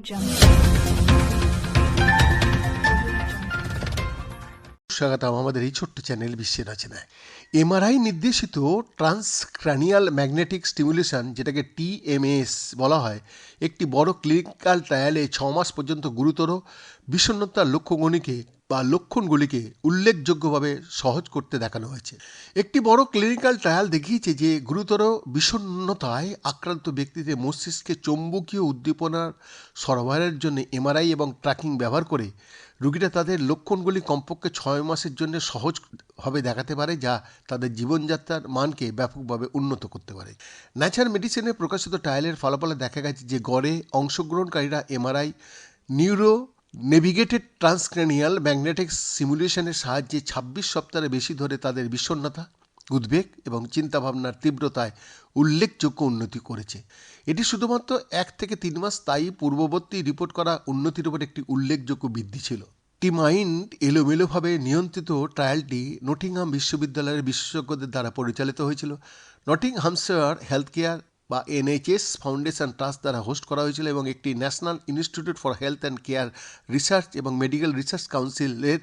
jump. স্বাগতম। আমাদের এই ছোট্ট চ্যানেল বিশ্বের রচনায়। এমআরআই নির্দেশিত ট্রান্সক্রানিয়াল ম্যাগনেটিক স্টিমুলেশন, যেটাকে টিএমএস বলা হয়, একটি বড় ক্লিনিক্যাল ট্রায়ালে ছ মাস পর্যন্ত গুরুতর বিষণ্ণতার লক্ষ্যগুলিকে বা লক্ষণগুলিকে উল্লেখযোগ্যভাবে সহজ করতে দেখানো হয়েছে। একটি বড় ক্লিনিক্যাল ট্রায়াল দেখিয়েছে যে গুরুতর বিষণ্ণতায় আক্রান্ত ব্যক্তিদের মস্তিষ্কে চৌম্বকীয় উদ্দীপনার সরবরাহের জন্য এমআরআই এবং ট্র্যাকিং ব্যবহার করে রোগীরা তাদের লক্ষণগুলি কমপক্ষে ছয় মাসের জন্য সহজভাবে দেখাতে পারে, যা তাদের জীবনযাত্রার মানকে ব্যাপকভাবে উন্নত করতে পারে। ন্যাচার মেডিসিনে প্রকাশিত ট্রায়ালের ফলাফলে দেখা গেছে যে গড়ে অংশগ্রহণকারীরা MRI neuro navigated transcranial magnetic সিমুলেশনের সাহায্যে ছাব্বিশ সপ্তাহের বেশি ধরে তাদের বিষণ্ণতা উদ্বেগ এবং চিন্তাভাবনার তীব্রতায় উল্লেখযোগ্য উন্নতি করেছে। এটি শুধুমাত্র এক থেকে তিন মাস স্থায়ী পূর্ববর্তী রিপোর্ট করা উন্নতির উপর একটি উল্লেখযোগ্য বৃদ্ধি ছিল। টি মাইন্ড এলোমেলোভাবে নিয়ন্ত্রিত ট্রায়ালটি নটিংহাম বিশ্ববিদ্যালয়ের বিশেষজ্ঞদের দ্বারা পরিচালিত হয়েছিল। নটিংহামশায়ার হেলথ কেয়ার বা এনএইচএস ফাউন্ডেশন ট্রাস্ট দ্বারা হোস্ট করা হয়েছিল এবং একটি national institute for health and care research এবং মেডিকেল রিসার্চ কাউন্সিলের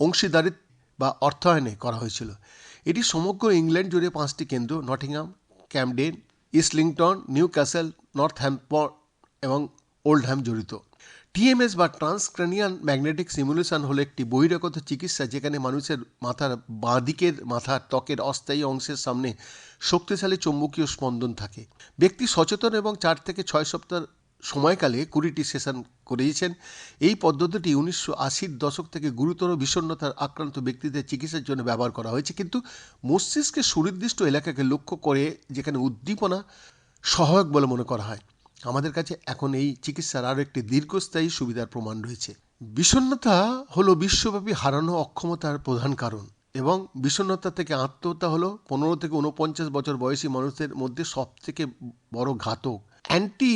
অংশীদারিত্ব বা অর্থায়নে করা হয়েছিল। এটি সমগ্র ইংল্যান্ড জুড়ে পাঁচটি কেন্দ্র, Nottingham, Camden, Islington Newcastle Northampton এবং ওল্ডহ্যাম জড়িত। টিএমএস বা ট্রান্সক্রানিয়াল ম্যাগনেটিক সিমুলেশন হলো একটি বহিরাগত চিকিৎসা যেখানে মানুষের মাথার বাঁদিকের মাথার ত্বকের অস্থায়ী অংশের সামনে শক্তিশালী চৌম্বকীয় স্পন্দন থাকে। ব্যক্তি সচেতন এবং চার থেকে ছয় সপ্তাহ সময়কালে কুড়িটি সেশন করিয়েছেন। এই পদ্ধতিটি উনিশশো আশির দশক থেকে গুরুতর বিষণ্ণতার আক্রান্ত ব্যক্তিদের চিকিৎসার জন্য ব্যবহার করা হয়েছে। কিন্তু মস্তিষ্কের সুনির্দিষ্ট এলাকাকে লক্ষ্য করে যেখানে উদ্দীপনা সহায়ক বলে মনে করা হয়, আমাদের কাছে এখন এই চিকিৎসার আরও একটি দীর্ঘস্থায়ী সুবিধার প্রমাণ রয়েছে। বিষণ্ণতা হলো বিশ্বব্যাপী হারানো অক্ষমতার প্রধান কারণ এবং বিষণ্ণতা থেকে আত্মহত্যা হলো পনেরো থেকে উনপঞ্চাশ বছর বয়সী মানুষদের মধ্যে সবথেকে বড় ঘাতক। অ্যান্টি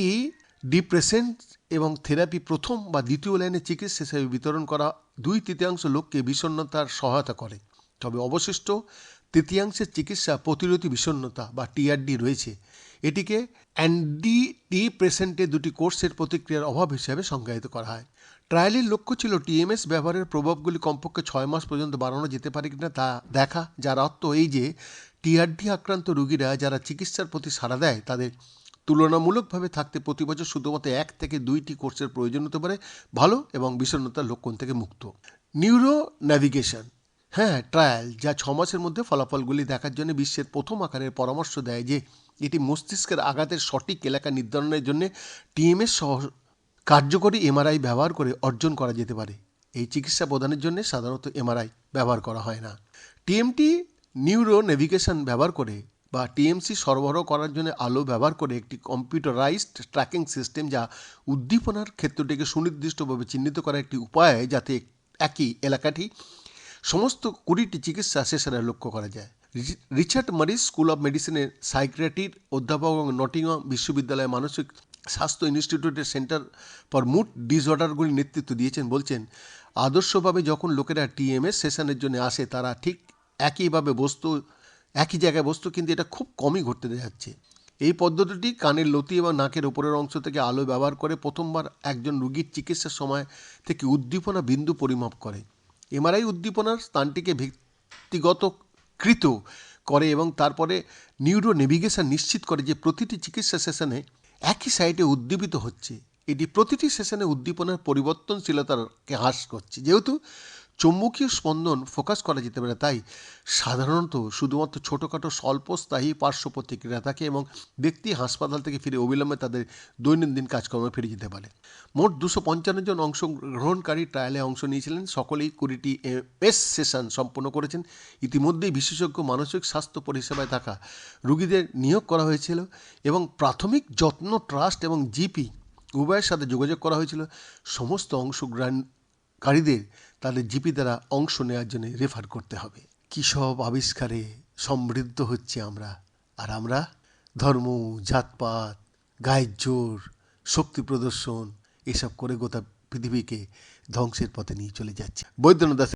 ডিপ্রেসেন্ট এবং থেরাপি প্রথম বা দ্বিতীয় লাইনে চিকিৎসা হিসেবে বিতরণ করা দুই তৃতীয়াংশ লোককে বিষণ্ণতার সহায়তা করে। তবে অবশিষ্ট তৃতীয়াংশের চিকিৎসা প্রতিরোধী বিষণ্ণতা বা টিআরডি রয়েছে। এটিকে অ্যান্ডি ডিপ্রেসেন্টে দুটি কোর্সের প্রতিক্রিয়ার অভাব হিসাবে সংজ্ঞায়িত করা হয়। ট্রায়ালের লক্ষ্য ছিল টিএমএস ব্যবহারের প্রভাবগুলি কমপক্ষে ছয় মাস পর্যন্ত বাড়ানো যেতে পারে কিনা তা দেখা। যার অর্থ এই যে টিআরডি আক্রান্ত রোগীরা যারা চিকিৎসার প্রতি সাড়া দেয়, তাদের তুলনামূলকভাবে থাকতে প্রতি বছর শুধুমাত্র এক থেকে দুইটি কোর্সের প্রয়োজন হতে পারে ভালো এবং বিষণ্ণতার লক্ষণ থেকে মুক্ত। নিউরো ন্যাভিগেশন হ্যাঁ ট্রায়াল, যা ছ মাসের মধ্যে ফলাফলগুলি দেখার জন্য বিশ্বের প্রথম আকারের পরামর্শ দেয় যে এটি মস্তিষ্কের আঘাতের সঠিক এলাকা নির্ধারণের জন্য টিএমএস সহ কার্যকরী এমআরআই ব্যবহার করে অর্জন করা যেতে পারে। এই চিকিৎসা প্রদানের জন্য সাধারণত এমআরআই ব্যবহার করা হয় না। টিএমটি নিউরো নেভিগেশন ব্যবহার করে বা টিএমসি সরবরাহ করার জন্য আলো ব্যবহার করে একটি কম্পিউটারাইজড ট্র্যাকিং সিস্টেম যা উদ্দীপনার ক্ষেত্রটিকে সুনির্দিষ্টভাবে চিহ্নিত করার একটি উপায় যাতে একই এলাকাটি সমস্ত কুড়িটি চিকিৎসা সেশনে লক্ষ্য করা যায়। রিচার্ড মারিস স্কুল অফ মেডিসিনের সাইক্রেটির অধ্যাপক এবং নটিংহাম বিশ্ববিদ্যালয়ের মানসিক স্বাস্থ্য ইনস্টিটিউটের সেন্টার ফর মুড ডিসঅর্ডারগুলির নেতৃত্ব দিয়েছেন, বলছেন, আদর্শভাবে যখন লোকেরা টিএমএস সেশনের জন্য আসে, তারা ঠিক একইভাবে বস্তু একই জায়গায় বস্তু, কিন্তু এটা খুব কমই ঘটতে যাচ্ছে। এই পদ্ধতিটি কানের লতি এবং নাকের ওপরের অংশ থেকে আলো ব্যবহার করে প্রথমবার একজন রুগীর চিকিৎসার সময় থেকে উদ্দীপনা বিন্দু পরিমাপ করে। এমআরআই উদ্দীপনার স্থানটিকে ব্যক্তিগত কৃত করে এবং তারপরে নিউরো নেভিগেশন নিশ্চিত করে যে প্রতিটি চিকিৎসা সেশনে একই সাইটে উদ্দীপিত হচ্ছে। এটি প্রতিটি সেশনে উদ্দীপনার পরিবর্তনশীলতাকে হ্রাস করছে। যেহেতু চৌম্বকীয় স্পন্দন ফোকাস করা যেতে পারে, তাই সাধারণত শুধুমাত্র ছোটোখাটো স্বল্পস্থায়ী পার্শ্ব প্রতিক্রিয়া থাকে এবং ব্যক্তি হাসপাতাল থেকে ফিরে অবিলম্বে তাদের দৈনন্দিন কাজকর্মে ফিরে যেতে পারে। মোট দুশো পঞ্চান্ন জন অংশগ্রহণকারী ট্রায়ালে অংশ নিয়েছিলেন। সকলেই কুড়িটি এস সেশন সম্পন্ন করেছেন। ইতিমধ্যেই বিশেষজ্ঞ মানসিক স্বাস্থ্য পরিষেবায় থাকা রুগীদের নিয়োগ করা হয়েছিল এবং প্রাথমিক যত্ন, ট্রাস্ট এবং জিপি উভয়ের সাথে যোগাযোগ করা হয়েছিল। সমস্ত অংশগ্রহণকারীদের তাদের জিপি দ্বারা অংশ নেওয়ার জন্য রেফার করতে হবে। কী সব আবিষ্কারে সমৃদ্ধ হচ্ছে আমরা? আর আমরা? ধর্ম, জাতপাত, গায়ের জোর, শক্তি প্রদর্শন, এসব করে গোটা পৃথিবীকে ধ্বংসের পথে নিয়ে চলে যাচ্ছে। বৈদ্যনাথ